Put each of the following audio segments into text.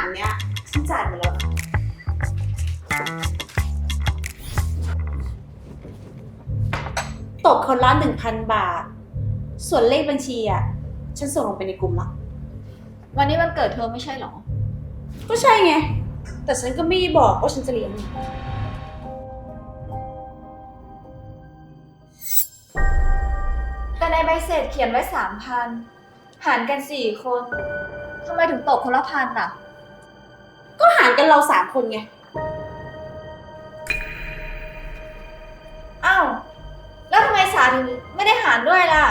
ค่าอาหารเนี้ยฉันจ่ายหมดแล้วนะตกคนละหนึ่งพันบาท ส่วนเลขบัญชีอะ ฉันส่งลงไปในกลุ่มละ วันนี้วันเกิดเธอไม่ใช่เหรอ ก็ใช่ไง แต่ฉันก็ไม่ได้บอกว่าฉันจะเลี้ยง แต่ในใบเสร็จเขียนไว้สามพันหารกันสี่คนทำไมถึงตกคนละพันอะก็หารกันเราสามคนไง อ้าว แล้วทำไมสาถึงไม่ได้หารด้วยล่ะ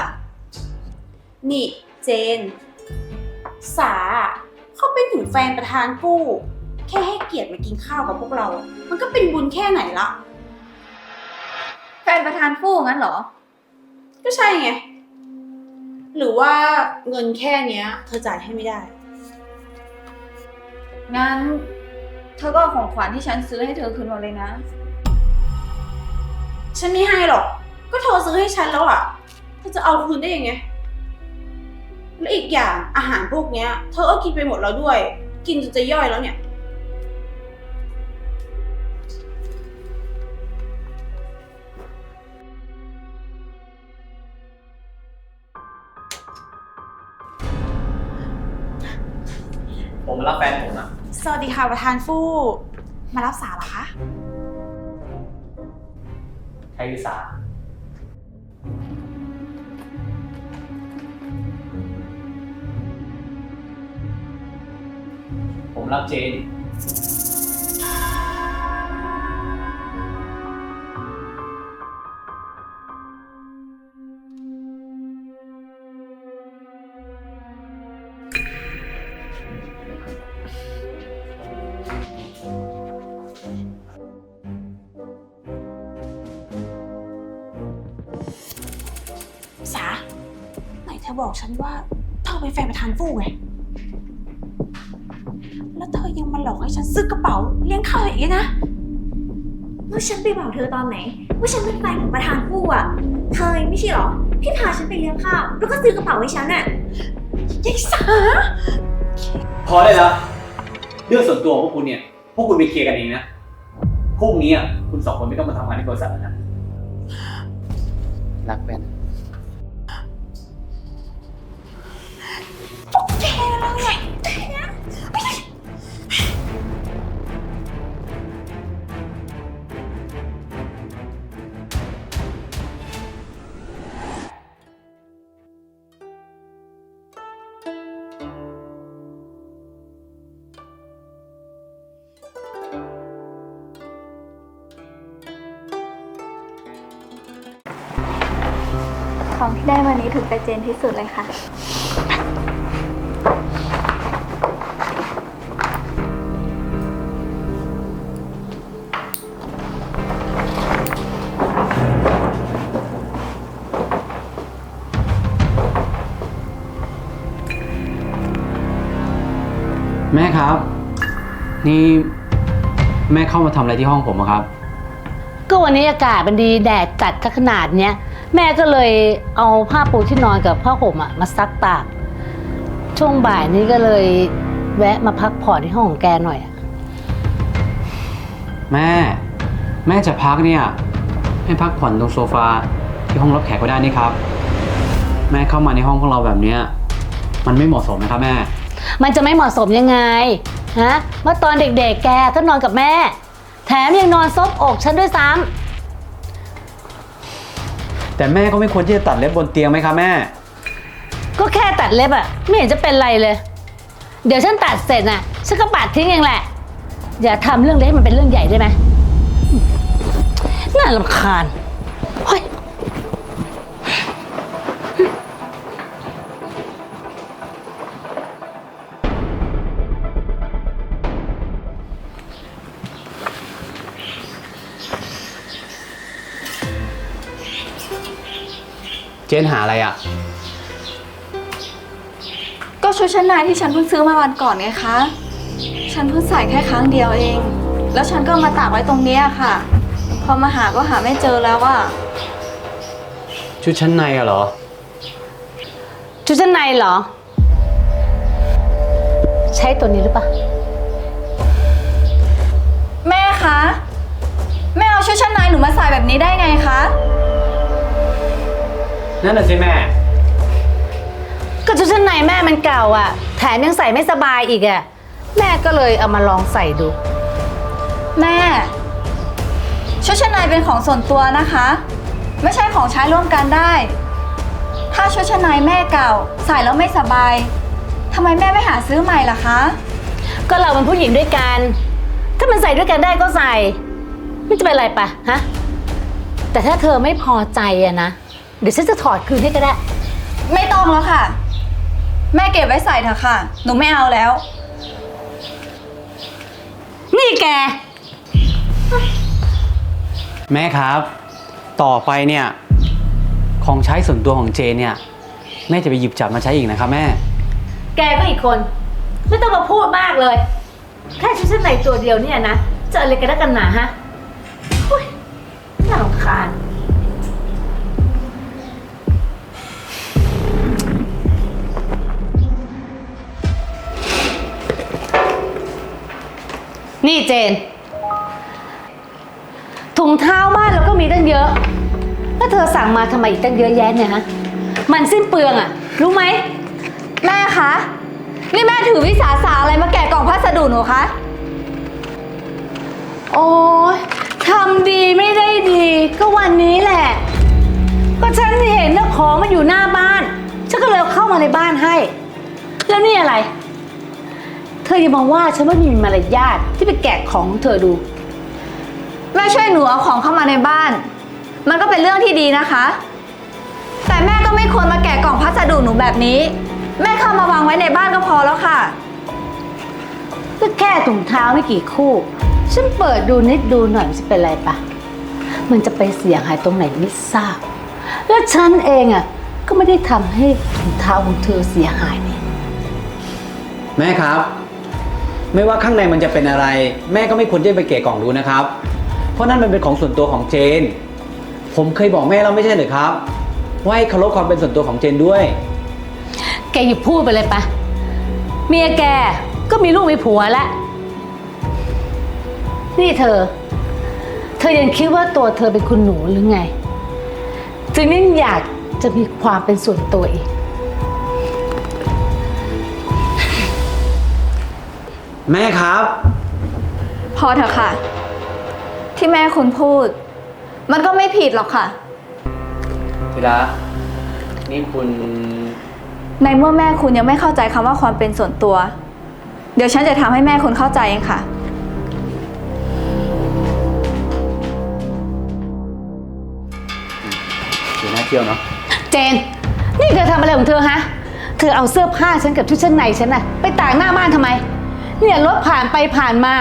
นี่เจน สาเขาเป็นถึงแฟนประธานกู้ แค่ให้เกียรติมากินข้าวกับพวกเรา มันก็เป็นบุญแค่ไหนละ แฟนประธานฟู่งั้นเหรอ ก็ใช่ไง หรือว่าเงินแค่เนี้ย เธอจ่ายให้ไม่ได้ งั้น เธอก็เอาของขวัญที่ฉันซื้อให้เธอคืนมาเลยนะ ฉันไม่ให้หรอก ก็เธอซื้อให้ฉันแล้วอะเธอจะเอาคืนได้ยังไง และอีกอย่างอาหารพวกเนี้ย เธอก็กินไปหมดแล้วด้วย กินจนจะย่อยแล้วเนี่ย ผมรับแฟนผม สวัสดีค่ะประธานฟู่มารับสาเหรอคะ ใช้วิสาผมรับเจน อบอกฉันว่าเธอเป็นแฟนประธานฟู่ไง แล้วเธอยังมาหลอกให้ฉันซื้อกระเป๋าเลี้ยงข้าวอีกนะว่าฉันไปบอกเธอตอนไหน ว่าฉันเป็นแฟนของประธานผู้อะ เธอเองไม่ใช่เหรอที่พาฉันไปเลี้ยงข้าว แล้วก็ซื้อกระเป๋าให้ฉันอะยายสาพอได้แล้ว เรื่องส่วนตัวของพวกคุณเนี่ย พวกคุณไปเคลียร์กันเองนะพรุ่งนี้อะคุณสองคนไม่ต้องมาทำงานที่บริษัทแล้วนะรักแฟนแก ของที่ได้วันนี้ถูกใจเจนที่สุดเลยค่ะ แม่ครับ นี่แม่เข้ามาทำอะไรที่ห้องผมอะครับ ก็วันนี้อากาศมันดีแดดจัดก็ขนาดเนี้ย แม่ก็เลยเอาผ้าปูที่นอนกับผ้าห่มอะมาซักตาก ช่วงบ่ายนี้ก็เลยแวะมาพักผ่อนที่ห้องของแกหน่อยอะแม่ แม่จะพักเนี่ยให้พักผ่อนตรงโซฟาที่ห้องรับแขกก็ได้นี่ครับ แม่เข้ามาในห้องพวกเราแบบเนี้ยมันไม่เหมาะสมนะครับแม่ มันจะไม่เหมาะสมยังไงฮะเมื่อตอนเด็กๆแกก็นอนกับแม่ แถมยังนอนซบอกฉันด้วยซ้ำ แต่แม่ก็ไม่ควรที่จะตัดเล็บบนเตียงไหมคะแม่ ก็แค่ตัดเล็บอะไม่เห็นจะเป็นไรเลย เดี๋ยวฉันตัดเสร็จน่ะฉันก็ปัดทิ้งเองแหละ อย่าทำเรื่องเล็กให้มันเป็นเรื่องใหญ่ได้ไหมน่ารำคาญ เจนหาอะไรอะ ก็ชุดชั้นในที่ฉันเพิ่งซื้อมาวันก่อนไงคะ ฉันเพิ่งใส่แค่ครั้งเดียวเอง แล้วฉันก็เอามาตากไว้ตรงเนี้ยค่ะ พอมาหาก็หาไม่เจอแล้วอะชุดชั้นในอะเหรอ ชุดชั้นในเหรอฉใช้ตัวนี้หรือเปล่าแม่คะ แม่เอาชุดชั้นในหนูมาใส่แบบนี้ได้ไงคะ นั่นน่ะสิแม่ ก็ชุดชั้นในแม่มันเก่าอะ แถมยังใส่ไม่สบายอีกอะ แม่ก็เลยเอามาลองใส่ดู แม่ ชุดชั้นในเป็นของส่วนตัวนะคะ ไม่ใช่ของใช้ร่วมกันได้ ถ้าชุดชั้นในแม่เก่า ใส่แล้วไม่สบายทำไมแม่ไม่หาซื้อใหม่ล่ะคะ ก็เราเป็นผู้หญิงด้วยกัน ถ้ามันใส่ด้วยกันได้ก็ใส่ ไม่จะเป็นไรปะฮะ แต่ถ้าเธอไม่พอใจอะนะ เดี๋ยวฉันจะถอดคืนให้ก็ได้ ไม่ต้องแล้วค่ะ แม่เก็บไว้ใส่เถอะค่ะ หนูไม่เอาแล้ว นี่แก แม่ครับ ต่อไปเนี่ย ของใช้ส่วนตัวของเจนเนี่ย แม่จะไปหยิบจับมาใช้อีกนะครับแม่ แกก็อีกคน ไม่ต้องมาพูดมากเลย แค่ชุดชั้นในตัวเดียวเนี่ยนะจะอะไรกันนักกันหนาฮะอุ๊ยน่ารำคาญ นี่เจน ถุงเท้าบ้านเราก็มีตั้งเยอะ แล้วเธอสั่งมาทำไมอีกตั้งเยอะแยะเนี่ยฮะ มันสิ้นเปลืองอะรู้ไหม แม่คะ นี่แม่ถือวิสาสะอะไรมาแกะกล่องพัสดุหนูคะ โอ้ยทำดีไม่ได้ดี ก็วันนี้แหละ ก็ฉันเห็นนะของมันอยู่หน้าบ้าน ฉันก็เลยเอาเข้ามาในบ้านให้ แล้วนี่อะไร ธออย่ามาว่าฉันว่ามีมารยาทที่ไปแกะของของเธอดู แม่ช่วยหนูเอาของเข้ามาในบ้าน มันก็เป็นเรื่องที่ดีนะคะ แต่แม่ก็ไม่ควรมาแกะกล่องพัสดุหนูแบบนี้ แม่เข้ามาวางไว้ในบ้านก็พอแล้วค่ะก็แค่ถุงเท้าไม่กี่คู่ ฉันเปิดดูนิดดูหน่อยมันจะเป็นไรปะมันจะไปเสียหายตรงไหนไม่ทราบ แล้วฉันเองอะก็ไม่ได้ทำให้ถุงเท้าของเธอเสียหายนี่แม่ครับ ไม่ว่าข้างในมันจะเป็นอะไร แม่ก็ไม่ควรจะไปเกะกล่องดูนะครับ เพราะนั่นมันเป็นของส่วนตัวของเจน ผมเคยบอกแม่แล้วไม่ใช่หรือครับว่าให้เคารพความเป็นส่วนตัวของเจนด้วย แกหยุดพูดไปเลยปะเมียแกก็มีลูกมีผัวแล้ว นี่เธอ เธอยังคิดว่าตัวเธอเป็นคุณหนูหรือไงจึงยิ่งอยากจะมีความเป็นส่วนตัวอีก แม่ครับ พอเถอะค่ะ ที่แม่คุณพูด มันก็ไม่ผิดหรอกค่ะ ทีละนี่คุณ ในเมื่อแม่คุณยังไม่เข้าใจคำว่าความเป็นส่วนตัว เดี๋ยวฉันจะทำให้แม่คุณเข้าใจเองค่ะ อยู่หน้าเที่ยวเนาะ เจน นี่เธอทำอะไรของเธอฮะ เธอเอาเสื้อผ้าฉันกับชุดชั้นในฉันน่ะไปตากหน้าบ้านทำไม เนี่ยรถผ่านไปผ่านมา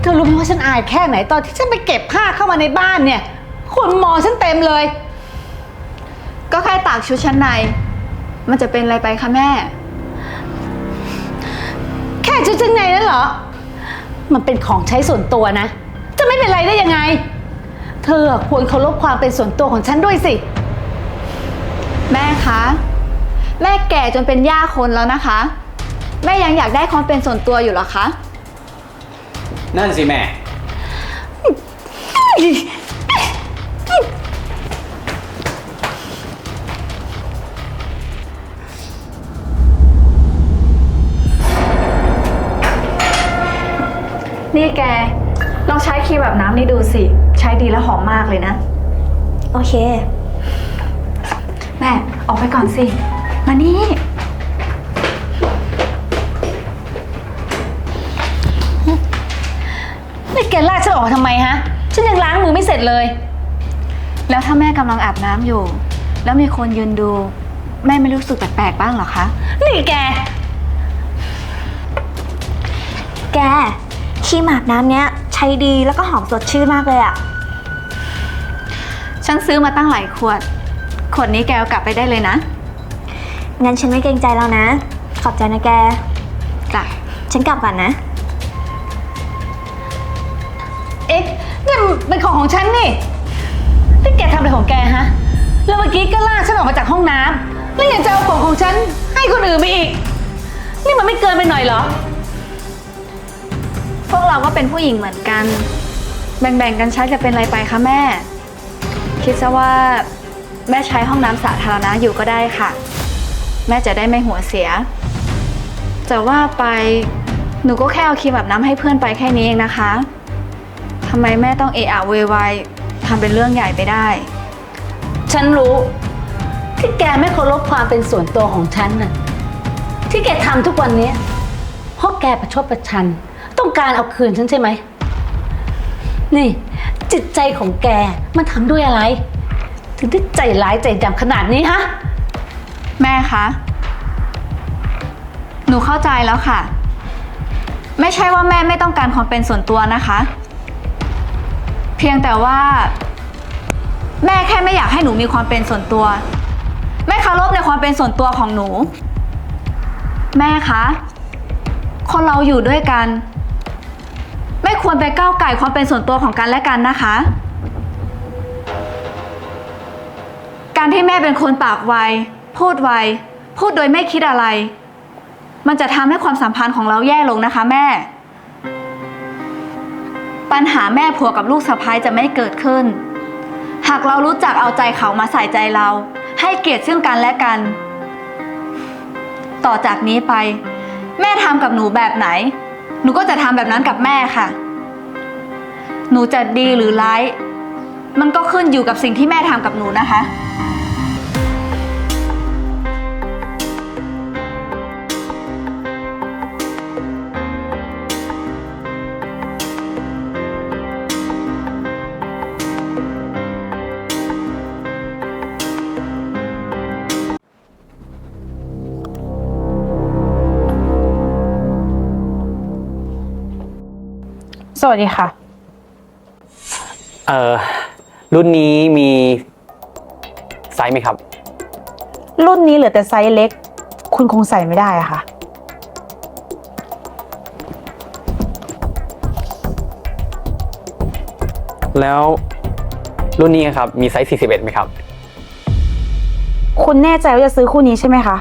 เธอรู้ไหมว่าฉันอายแค่ไหนตอนที่ฉันไปเก็บผ้าเข้ามาในบ้านเนี่ย คนมองฉันเต็มเลย ก็แค่ตากชุดชั้นใน มันจะเป็นอะไรไปคะแม่ แค่ชุดชั้นในนั่นเหรอ มันเป็นของใช้ส่วนตัวนะ จะไม่เป็นไรได้ยังไง เธอควรเคารพความเป็นส่วนตัวของฉันด้วยสิ แม่คะ แม่แก่จนเป็นย่าคนแล้วนะคะ แม่ยังอยากได้ความเป็นส่วนตัวอยู่เหรอคะ นั่นสิแม่ นี่แก ลองใช้ครีมแบบน้ำนี่ดูสิ ใช้ดีและหอมมากเลยนะ โอเค แม่ ออกไปก่อนสิ มานี่ ลากฉันออกมาทำไมฮะ ฉันยังล้างมือไม่เสร็จเลย แล้วถ้าแม่กำลังอาบน้ำอยู่ แล้วมีคนยืนดู แม่ไม่รู้สึกแปลกๆบ้างเหรอคะ นี่แก แกครีมอาบน้ำเนี้ยใช้ดีแล้วก็หอมสดชื่นมากเลยอะฉันซื้อมาตั้งหลายขวด ขวดนี้แกเอากลับไปได้เลยนะ งั้นฉันไม่เกรงใจแล้วนะ ขอบใจนะแก จ้ะ ฉันกลับก่อนนะ ของฉันนี่นี่แกทำอะไรของแกฮะ แล้วเมื่อกี้ก็ลากฉันออกมาจากห้องน้ำแล้วยังจะเอาของของฉันให้คนอื่นไปอีก นี่มันไม่เกินไปหน่อยเหรอ พวกเราก็เป็นผู้หญิงเหมือนกัน แบ่งๆกันใช้จะเป็นไรไปคะแม่ คิดซะว่าแม่ใช้ห้องน้ำสาธารณะอยู่ก็ได้ค่ะ แม่จะได้ไม่หัวเสียจะว่าไปหนูก็แค่เอาครีมแบบน้ำให้เพื่อนไปแค่นี้เองนะคะ ทำไมแม่ต้องเอะอะเวยวายทำเป็นเรื่องใหญ่ไปได้ ฉันรู้ ที่แกไม่เคารพความเป็นส่วนตัวของฉันน่ะ ที่แกทำทุกวันนี้เพราะแกประชดประชัน ต้องการเอาคืนฉันใช่ไหม นี่ จิตใจของแกมันทำด้วยอะไร ถึงได้ใจร้ายใจดำขนาดนี้ฮะ แม่คะ หนูเข้าใจแล้วค่ะ ไม่ใช่ว่าแม่ไม่ต้องการความเป็นส่วนตัวนะคะ เพียงแต่ว่า แม่แค่ไม่อยากให้หนูมีความเป็นส่วนตัว แม่เคารพในความเป็นส่วนตัวของหนู แม่คะ คนเราอยู่ด้วยกัน ไม่ควรไปก้าวไก่ความเป็นส่วนตัวของกันและกันนะคะ การที่แม่เป็นคนปากไว พูดไว พูดโดยไม่คิดอะไร มันจะทำให้ความสัมพันธ์ของเราแย่ลงนะคะ แม่ ปัญหาแม่ผัวกับลูกสะพ้ายจะไม่เกิดขึ้น หากเรารู้จักเอาใจเขามาใส่ใจเรา ให้เกียรติซึ่งกันและกัน ต่อจากนี้ไป แม่ทำกับหนูแบบไหน หนูก็จะทำแบบนั้นกับแม่ค่ะ หนูจะดีหรือร้าย มันก็ขึ้นอยู่กับสิ่งที่แม่ทำกับหนูนะคะ วัสดีค่ะ เอ่อ รุ่นนี้มีไซส์ไหมครับ รุ่นนี้เหลือแต่ไซส์เล็ก คุณคงใส่ไม่ได้อะค่ะ แล้วรุ่นนี้ครับ มีไซส์ 41ไหมครับ คุณแน่ใจว่าจะซื้อคู่นี้ใช่ไหมคะ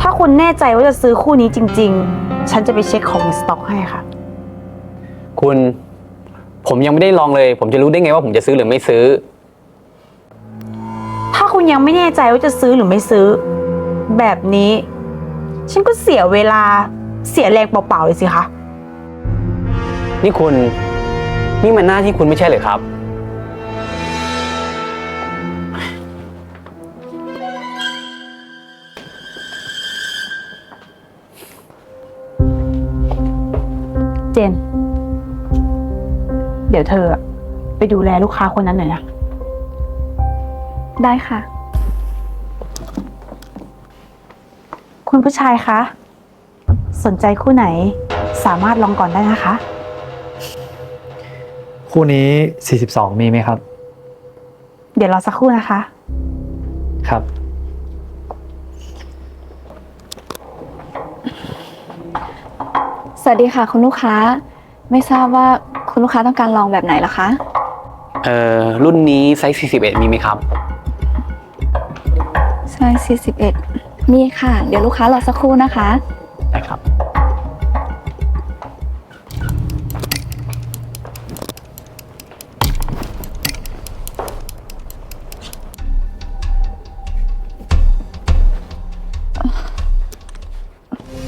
ถ้าคุณแน่ใจว่าจะซื้อคู่นี้จริง ๆ ฉันจะไปเช็คของในสต็อกให้ค่ะ คุณ ผมยังไม่ได้ลองเลย ผมจะรู้ได้ไงว่าผมจะซื้อหรือไม่ซื้อ ถ้าคุณยังไม่แน่ใจว่าจะซื้อหรือไม่ซื้อ แบบนี้ ฉันก็เสียเวลาเสียแรงเปล่าๆเลยสิคะนี่คุณ นี่มันหน้าที่คุณไม่ใช่เหรอครับ เจน เดี๋ยวเธอไปดูแลลูกค้าคนนั้นหน่อยนะ ได้ค่ะ คุณผู้ชายคะ สนใจคู่ไหนสามารถลองก่อนได้นะคะ คู่นี้ 42 มีไหมครับ เดี๋ยวรอสักครู่นะคะ ครับ สวัสดีค่ะคุณลูกค้า ไม่ทราบว่า คุณลูกค้าต้องการลองแบบไหนล่ะคะ เอ่อ รุ่นนี้ไซส์ 41 มีไหมครับ ไซส์41มีค่ะ เดี๋ยวลูกค้ารอสักครู่นะคะ ได้ครับ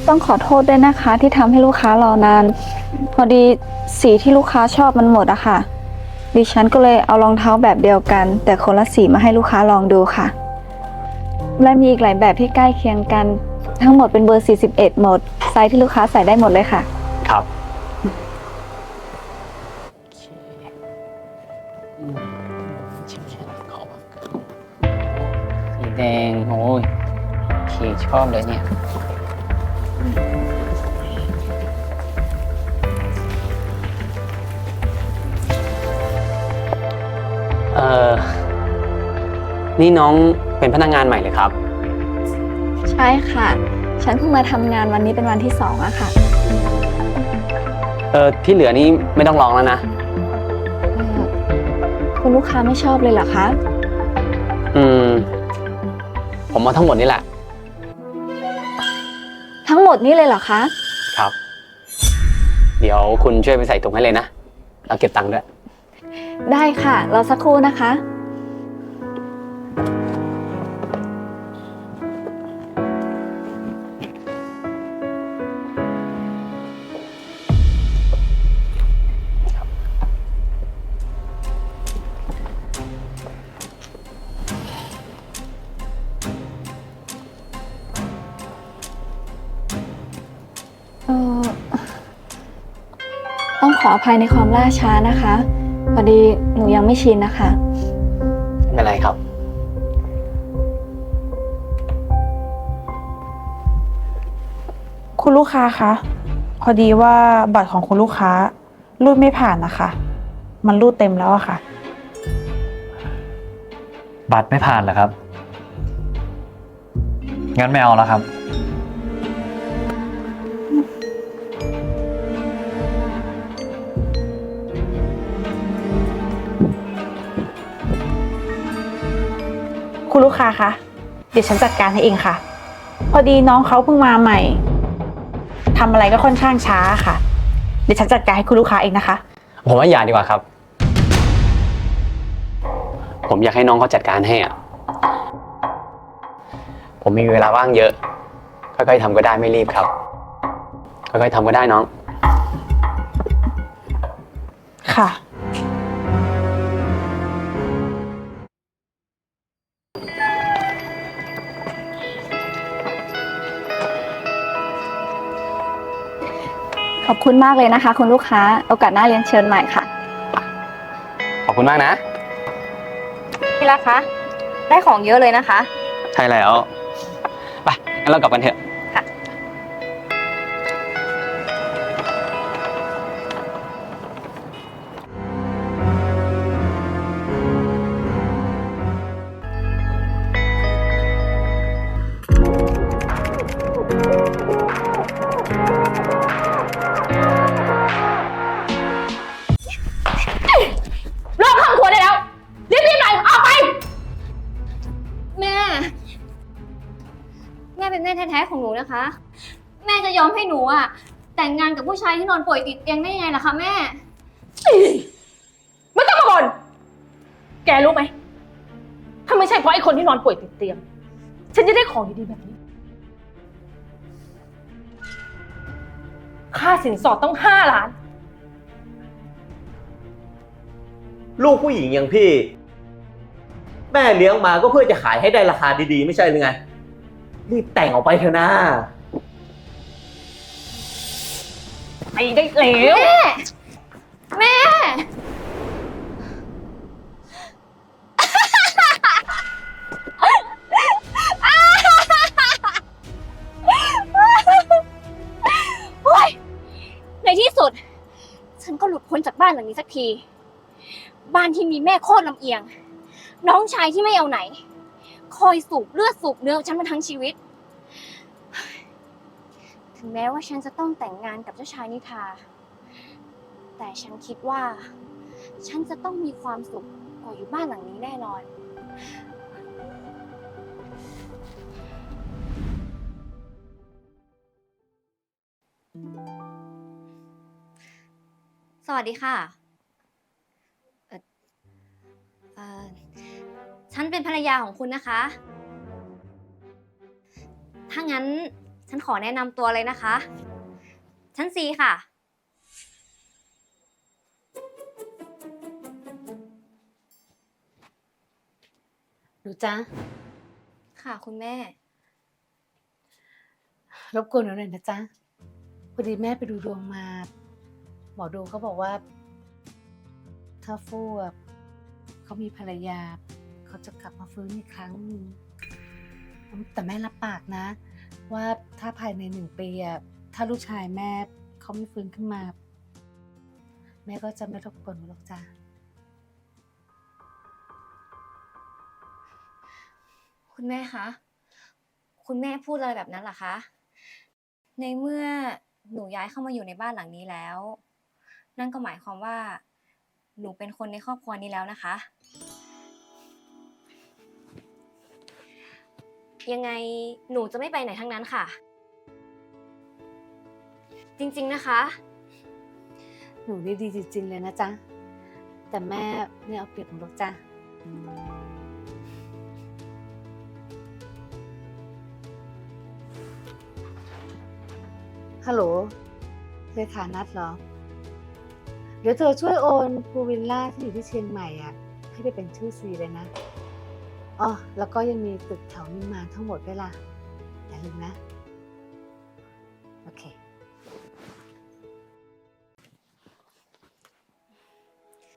ต้องขอโทษด้วยนะคะ ที่ทำให้ลูกค้ารอนาน พอดี สีที่ลูกค้าชอบมันหมดอะค่ะ ดิฉันก็เลยเอารองเท้าแบบเดียวกัน แต่คนละสีมาให้ลูกค้าลองดูค่ะ และมีอีกหลายแบบที่ใกล้เคียงกัน ทั้งหมดเป็นเบอร์ 41 หมด ไซส์ที่ลูกค้าใส่ได้หมดเลยค่ะ ครับ สีแดงโอ้ยโอเคชอบเลยเนี่ย นี่น้องเป็นพนักงานใหม่เลยครับ ใช่ค่ะ ฉันเพิ่งมาทำงานวันนี้เป็นวันที่สองอะค่ะ เออที่เหลือนี่ไม่ต้องลองแล้วนะเอ่อคุณลูกค้าไม่ชอบเลยเหรอคะ อืม ผมเอาทั้งหมดนี่แหละ ทั้งหมดนี่เลยเหรอคะ ครับ เดี๋ยวคุณช่วยไปใส่ถุงให้เลยนะ เราเก็บตังค์ด้วย ได้ค่ะรอสักครู่นะคะ องขออภัยในความล่าช้านะคะ พอดีหนูยังไม่ชินนะคะ ไม่เป็นไรครับ คุณลูกค้าคะพอดีว่าบัตรของคุณลูกค้ารูดไม่ผ่านนะคะ มันรูดเต็มแล้วอะค่ะ บัตรไม่ผ่านเหรอครับ งั้นไม่เอาแล้วครับ ลูกค้าคะ เดี๋ยวฉันจัดการให้เองค่ะ พอดีน้องเขาเพิ่งมาใหม่ทำอะไรก็ค่อนข้างช้าค่ะ เดี๋ยวฉันจัดการให้คุณลูกค้าเองนะคะ ผมว่าอย่าดีกว่าครับ ผมอยากให้น้องเขาจัดการให้อะ ผมมีเวลาว่างเยอะ ค่อยๆทำก็ได้ไม่รีบครับ ค่อยๆทำก็ได้น้อง ค่ะ อบคุณมากเลยนะคะ คุณลูกค้า โอกาสหน้าเรียนเชิญใหม่ค่ะ ขอบคุณมากนะ พี่รักคะ ได้ของเยอะเลยนะคะ ใช่แล้ว ไปงั้นเรากลับกันเถอะ ที่นอนป่วยติดเตียงได้ยังไงล่ะคะแม่ ไม่ต้องมาบ่นแกรู้ไหม ถ้าไม่ใช่เพราะไอ้คนที่นอนป่วยติดเตียง ฉันจะได้ของดีๆแบบนี้ ค่าสินสอดต้องห้าล้าน ลูกผู้หญิงอย่างพี่ แม่เลี้ยงมาก็เพื่อจะขายให้ได้ราคาดีๆ ไม่ใช่หรือไง รีบแต่งออกไปเถอะนะ ไปได้แล้วแม่ โอ๊ยในที่สุด ฉันก็หลุดพ้นจากบ้านหลังนี้สักที บ้านที่มีแม่โคตรลำเอียง น้องชายที่ไม่เอาไหน คอยสูบเลือดสูบเนื้อฉันมาทั้งชีวิต ถึงแม้ว่าฉันจะต้องแต่งงานกับเจ้าชายนิทราแต่ฉันคิดว่า ฉันจะต้องมีความสุขกว่าอยู่บ้านหลังนี้แน่นอน สวัสดีค่ะเอ่อเอ่อฉันเป็นภรรยาของคุณนะคะ ถ้างั้น ฉันขอแนะนำตัวเลยนะคะ ฉันซีค่ะ หนูจ้ารคุณแม่ รบกวนหนูหน่อยนะจ๊ะพอดีแม่ไปดูดวงมา หมอดูเขาบอกว่า ถ้าฟู่อะเขามีภรรยา เขาจะกลับมาฟื้นอีกครั้งหนึ่งแต่แม่รับปากนะ ว่าถ้าภายในหนึ่งปีอะถ้าลูกชายแม่เขาไม่ฟื้นขึ้นมา แม่ก็จะไม่รบกวนหนูหรอกจ้ะคุณแม่คะ คุณแม่พูดอะไรแบบนั้นเหรอคะ ในเมื่อหนูย้ายเข้ามาอยู่ในบ้านหลังนี้แล้ว นั่นก็หมายความว่า หนูเป็นคนในครอบครัวนี้แล้วนะคะ ยังไงหนูจะไม่ไปไหนทั้งนั้นค่ะ จริงๆนะคะ หนูนี่ดีจริงๆเลยนะจ๊ะ แต่แม่ไม่เอาเปรียบหนูหรอกจ้ะ ฮัลโหลเลขานัดเหรอ เดี๋ยวเธอช่วยโอนพูวิลล่าที่อยู่ที่เชียงใหม่อะ ให้ไปเป็นชื่อซีเลยนะ อ๋อแล้วก็ยังมีตึกแถวนิมมานทั้งหมดด้วยล่ะอย่าลืมนะ โอเค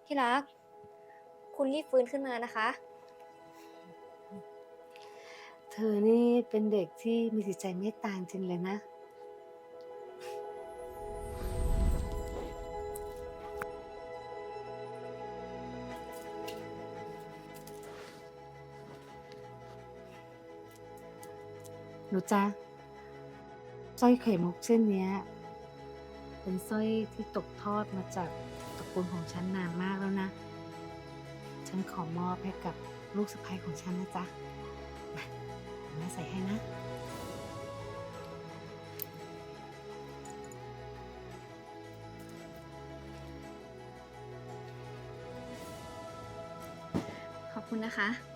ที่รัก คุณรีบฟื้นขึ้นมานะคะ เธอนี่เป็นเด็กที่มีจิตใจเมตตาจริงเลยนะ หนูจ๊ะสร้อยไข่มุกเส้นเนี้ย เป็นสร้อยที่ตกทอดมาจากตระกูลของฉันนานมากแล้วนะ ฉันขอมอบให้กับลูกสะใภ้ของฉันนะจ๊ะมาแม่ใส่ให้นะ ขอบคุณนะคะ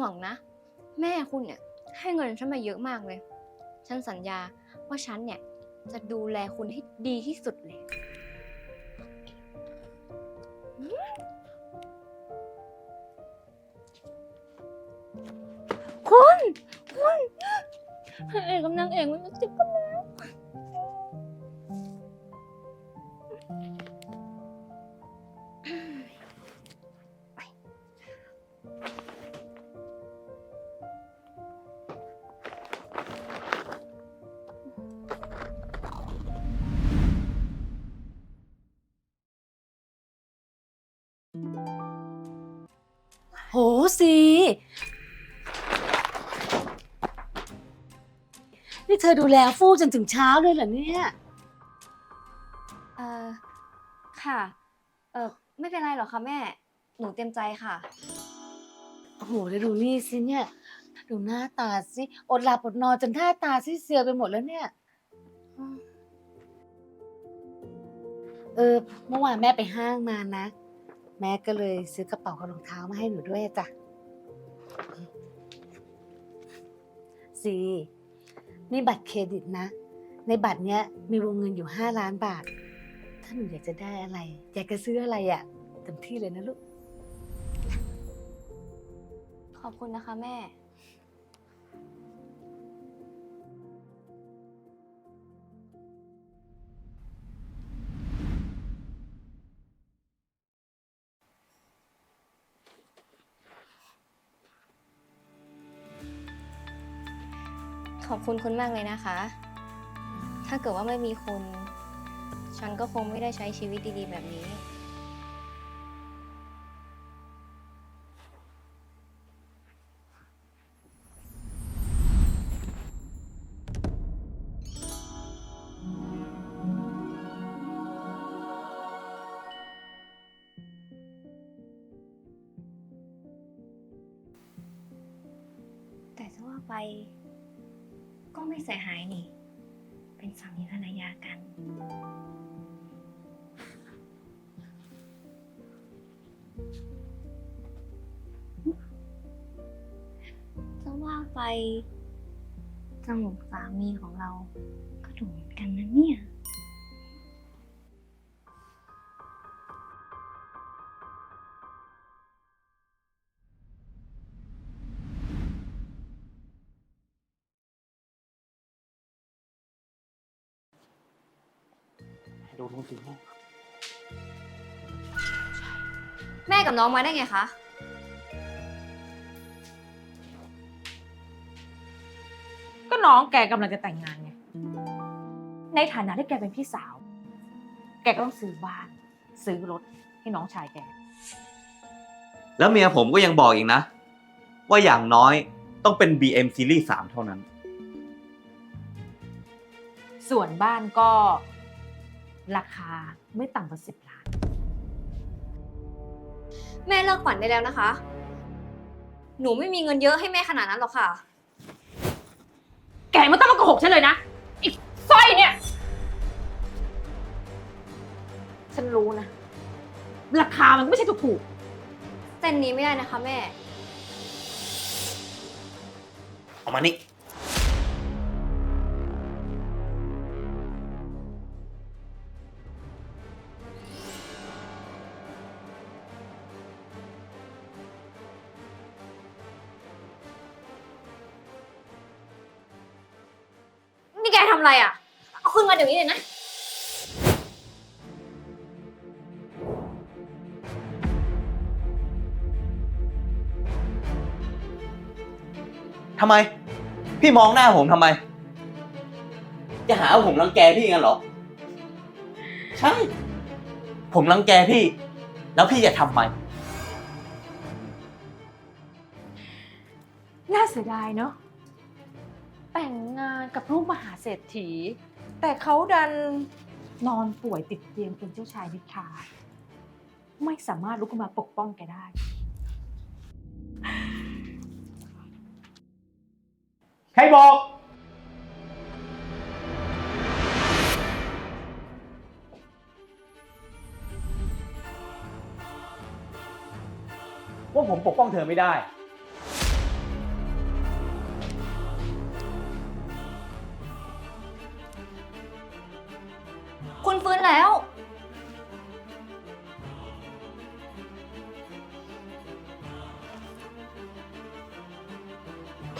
ห่วงนะ แม่คุณเนี่ยให้เงินฉันมาเยอะมากเลย ฉันสัญญาว่าฉันเนี่ยจะดูแลคุณให้ดีที่สุดเลย คุณ คุณพระเอกกำลังเอกมัน สิ นี่เธอดูแลฟู่จนถึงเช้าเลยเหรอเนี่ย เออค่ะ เออไม่เป็นไรหรอกค่ะแม่ หนูเต็มใจค่ะ โอ้โหเดี๋ยวดูนี่สิเนี่ย ดูหน้าตาสิอดหลับอดนอนจนหน้าตาซีเซียวไปหมดแล้วเนี่ยอืมเออ เมื่อวานแม่ไปห้างมานะ แม่ก็เลยซื้อกระเป๋ากับรองเท้ามาให้หนูด้วยจ้ะซีนี่บัตรเครดิตนะ ในบัตรเนี้ยมีวงเงินอยู่ห้าล้านบาท ถ้าหนูอยากจะได้อะไร อยากจะซื้ออะไรอะ่ะเต็มที่เลยนะลูก ขอบคุณนะคะแม่ คุณคุณมากเลยนะคะ ถ้าเกิดว่าไม่มีคุณ ฉันก็คงไม่ได้ใช้ชีวิตดีๆ แบบนี้ แต่จะว่าไป ก็ไม่เสียหายนี่ เป็นสามีภรรยากัน จะว่าไปจมูกสามีของเราก็ดูเหมือนกันนะเนี่ย ดูทุกสิ่งแม่กับน้องมาได้ไงคะ ก็น้องแกกำลังจะแต่งงานไง ในฐานะที่แกเป็นพี่สาว แกก็ต้องซื้อบ้าน ซื้อรถให้น้องชายแก แล้วเมียผมก็ยังบอกอีกนะ ว่าอย่างน้อยต้องเป็น BM Series 3 เท่านั้น ส่วนบ้านก็ ราคาไม่ต่ำกว่าสิบล้าน แม่เลิกฝันได้แล้วนะคะ หนูไม่มีเงินเยอะให้แม่ขนาดนั้นหรอกค่ะ แกไม่ต้องมาโกหกฉันเลยนะอีกสร้อยเนี่ย ฉันรู้นะ ราคามันก็ไม่ใช่ถูกเส้นนี้ไม่ได้นะคะ แม่ เอามานี่ อะไรอะ เอาคืนมาเดี๋ยวนี้เลยนะ ทำไม พี่มองหน้าผมทำไม จะหาว่าผมรังแกพี่งั้นเหรอ ใช่ ผมรังแกพี่ แล้วพี่จะทำไมๆน่าเสียดายเนาะ แต่งงานกับลูกมหาเศรษฐี แต่เขาดันนอนป่วยติดเตียงเป็นเจ้าชายนิทราไม่สามารถลุกขึ้นมาปกป้องแกได้ ใครบอก ว่าผมปกป้องเธอไม่ได้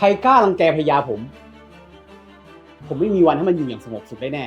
ใครกล้ารังแกภรรยาผม ผมไม่มีวันให้มันอยู่อย่างสงบสุขได้แน่